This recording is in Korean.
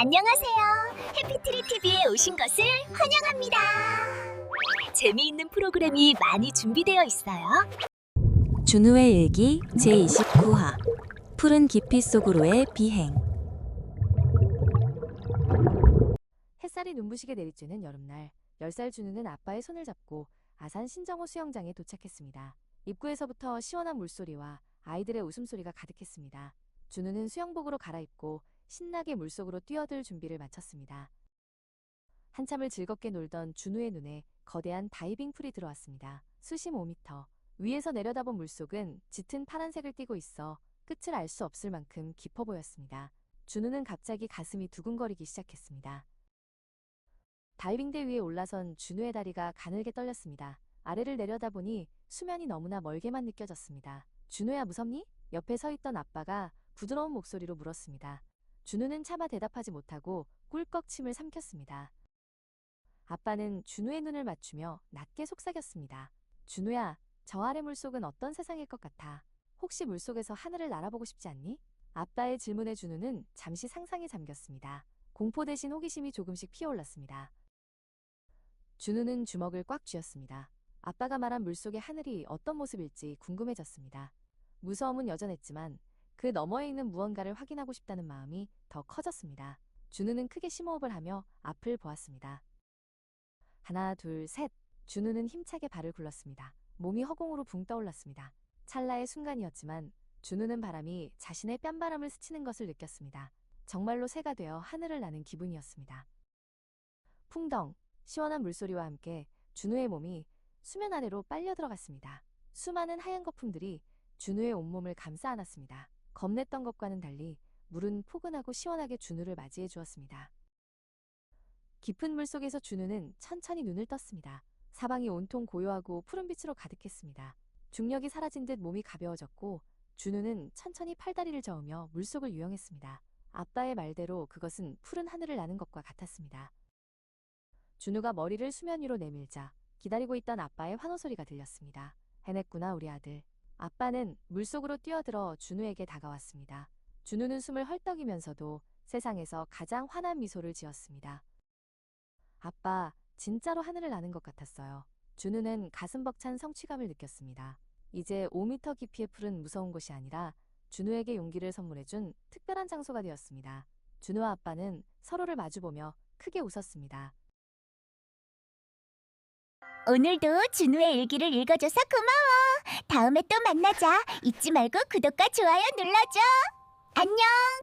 안녕하세요. 해피트리 TV에 오신 것을 환영합니다. 재미있는 프로그램이 많이 준비되어 있어요. 준우의 일기 제29화 푸른 깊이 속으로의 비행 햇살이 눈부시게 내리쬐는 여름날 10살 준우는 아빠의 손을 잡고 아산 신정호 수영장에 도착했습니다. 입구에서부터 시원한 물소리와 아이들의 웃음소리가 가득했습니다. 준우는 수영복으로 갈아입고 신나게 물속으로 뛰어들 준비를 마쳤습니다. 한참을 즐겁게 놀던 준우의 눈에 거대한 다이빙 풀이 들어왔습니다. 수심 5m. 위에서 내려다본 물속은 짙은 파란색을 띠고 있어 끝을 알 수 없을 만큼 깊어 보였습니다. 준우는 갑자기 가슴이 두근거리기 시작했습니다. 다이빙대 위에 올라선 준우의 다리가 가늘게 떨렸습니다. 아래를 내려다보니 수면이 너무나 멀게만 느껴졌습니다. 준우야 무섭니? 옆에 서 있던 아빠가 부드러운 목소리로 물었습니다. 준우는 차마 대답하지 못하고 꿀꺽 침을 삼켰습니다. 아빠는 준우의 눈을 맞추며 낮게 속삭였습니다. 준우야, 저 아래 물속은 어떤 세상일 것 같아? 혹시 물속에서 하늘을 날아보고 싶지 않니? 아빠의 질문에 준우는 잠시 상상에 잠겼습니다. 공포 대신 호기심이 조금씩 피어올랐습니다. 준우는 주먹을 꽉 쥐었습니다. 아빠가 말한 물속의 하늘이 어떤 모습일지 궁금해졌습니다. 무서움은 여전했지만 그 너머에 있는 무언가를 확인하고 싶다는 마음이 더 커졌습니다. 준우는 크게 심호흡을 하며 앞을 보았습니다. 하나, 둘, 셋. 준우는 힘차게 발을 굴렀습니다. 몸이 허공으로 붕 떠올랐습니다. 찰나의 순간이었지만 준우는 바람이 자신의 뺨바람을 스치는 것을 느꼈습니다. 정말로 새가 되어 하늘을 나는 기분이었습니다. 풍덩, 시원한 물소리와 함께 준우의 몸이 수면 아래로 빨려 들어갔습니다. 수많은 하얀 거품들이 준우의 온몸을 감싸 안았습니다. 겁냈던 것과는 달리 물은 포근하고 시원하게 준우를 맞이해 주었습니다. 깊은 물 속에서 준우는 천천히 눈을 떴습니다. 사방이 온통 고요하고 푸른 빛으로 가득했습니다. 중력이 사라진 듯 몸이 가벼워졌고 준우는 천천히 팔다리를 저으며 물속을 유영했습니다. 아빠의 말대로 그것은 푸른 하늘을 나는 것과 같았습니다. 준우가 머리를 수면 위로 내밀자 기다리고 있던 아빠의 환호 소리가 들렸습니다. 해냈구나 우리 아들. 아빠는 물속으로 뛰어들어 준우에게 다가왔습니다. 준우는 숨을 헐떡이면서도 세상에서 가장 환한 미소를 지었습니다. 아빠, 진짜로 하늘을 나는 것 같았어요. 준우는 가슴 벅찬 성취감을 느꼈습니다. 이제 5m 깊이의 풀은 무서운 곳이 아니라 준우에게 용기를 선물해준 특별한 장소가 되었습니다. 준우와 아빠는 서로를 마주보며 크게 웃었습니다. 오늘도 준우의 일기를 읽어줘서 고마워. 다음에 또 만나자. 잊지 말고 구독과 좋아요 눌러줘. 안녕.